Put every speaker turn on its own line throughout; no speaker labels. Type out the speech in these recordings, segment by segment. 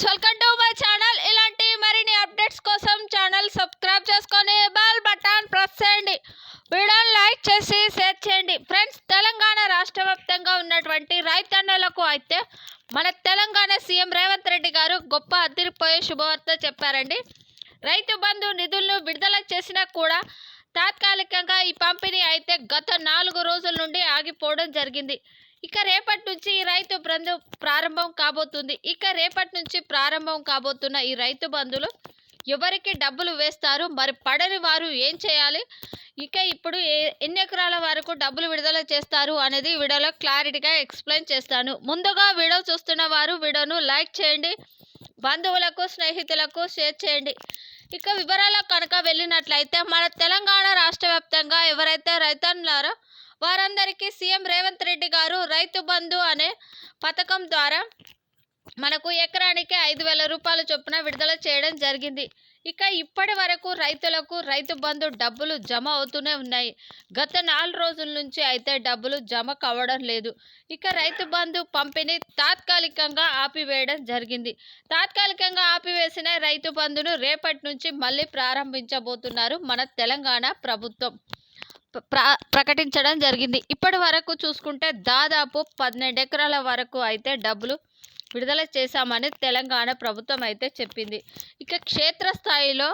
Friends welcome to my channel. ఇలాంటి మరిన్ని updates కోసం ఛానల్ సబ్స్క్రైబ్ చేసుకొని బెల్ బటన్ ప్రెస్ చేయండి. వీడియోని లైక్ చేసి షేర్ చేయండి. ఫ్రెండ్స్ తెలంగాణ రాష్ట్ర వ్యాప్తంగా ఉన్నటువంటి రైతన్నలకు అయితే మన తెలంగాణ సీఎం రేవంత్ రెడ్డి గారు గొప్ప అదిరిపోయే శుభవార్త చెప్పారండి. రైతు బంధు నిధులను విడుదల చేసినా కూడా తాత్కాలికంగా ఈ పంపిణీ అయితే గత నాలుగు రోజుల నుండి ఆగిపోవడం జరిగింది. ఇక రేపటి నుంచి ఈ రైతు బంధు ప్రారంభం కాబోతుంది. ఇక రేపటి నుంచి ప్రారంభం కాబోతున్న ఈ రైతు బంధులు ఎవరికి డబ్బులు వేస్తారు? మరి పడని వారు ఏం చేయాలి? ఇక ఇప్పుడు ఏ ఎన్ని ఎకరాల వరకు డబ్బులు విడుదల చేస్తారు అనేది వీడియోలో క్లారిటీగా ఎక్స్ప్లెయిన్ చేస్తాను. ముందుగా వీడియో చూస్తున్న వారు వీడియోను లైక్ చేయండి. బంధువులకు స్నేహితులకు షేర్ చేయండి. ఇక వివరాలకు కనుక వెళ్ళినట్లయితే మన తెలంగాణ రాష్ట్ర వ్యాప్తంగా ఎవరైతే రైతన్నారో వారందరికీ సీఎం రేవంత్ రెడ్డి గారు రైతు బంధు అనే పథకం ద్వారా మనకు ఎకరానికి ఐదు వేల రూపాయల చొప్పున విడుదల చేయడం జరిగింది. ఇక ఇప్పటి వరకు రైతులకు రైతు బంధు డబ్బులు జమ అవుతూనే ఉన్నాయి. గత నాలుగు రోజుల నుంచి అయితే డబ్బులు జమ కావడం లేదు. ఇక రైతు బంధు పంపిణీ తాత్కాలికంగా ఆపివేయడం జరిగింది. తాత్కాలికంగా ఆపివేసిన రైతు బంధును రేపటి నుంచి మళ్ళీ ప్రారంభించబోతున్నారు మన తెలంగాణ ప్రభుత్వం. ప్రకటించడం జరిగింది. ఇప్పటి వరకు చూసుకుంటే దాదాపు పన్నెండు ఎకరాల వరకు అయితే డబ్బులు విడుదల చేశామని తెలంగాణ ప్రభుత్వం అయితే చెప్పింది. ఇక క్షేత్రస్థాయిలో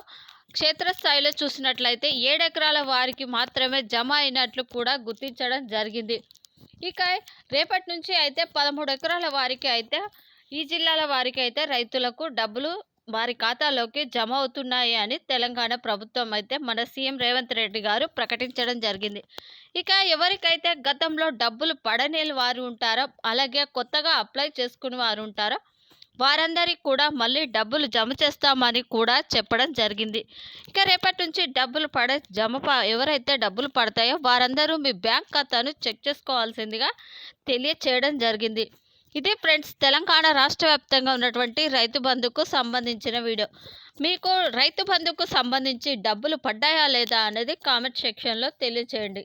క్షేత్రస్థాయిలో చూసినట్లయితే ఏడెకరాల వారికి మాత్రమే జమ అయినట్లు కూడా గుర్తించడం జరిగింది. ఇక రేపటి నుంచి అయితే పదమూడు ఎకరాల వారికి అయితే ఈ జిల్లాల వారికి అయితే రైతులకు డబ్బులు వారి ఖాతాలోకి జమ అవుతున్నాయి అని తెలంగాణ ప్రభుత్వం అయితే మన సీఎం రేవంత్ రెడ్డి గారు ప్రకటించడం జరిగింది. ఇక ఎవరికైతే గతంలో డబ్బులు పడనేలు వారు ఉంటారో అలాగే కొత్తగా అప్లై చేసుకుని వారు ఉంటారో వారందరికీ కూడా మళ్ళీ డబ్బులు జమ చేస్తామని కూడా చెప్పడం జరిగింది. ఇక రేపటి నుంచి డబ్బులు పడ జమ ఎవరైతే డబ్బులు పడతాయో వారందరూ మీ బ్యాంక్ ఖాతాను చెక్ చేసుకోవాల్సిందిగా తెలియచేయడం జరిగింది. ఇది ఫ్రెండ్స్ తెలంగాణ రాష్ట్ర వ్యాప్తంగా ఉన్నటువంటి రైతు బంధుకు సంబంధించిన వీడియో. మీకు రైతు బంధుకు సంబంధించి డబ్బులు పడ్డాయా లేదా అనేది కామెంట్ సెక్షన్లో తెలియచేయండి.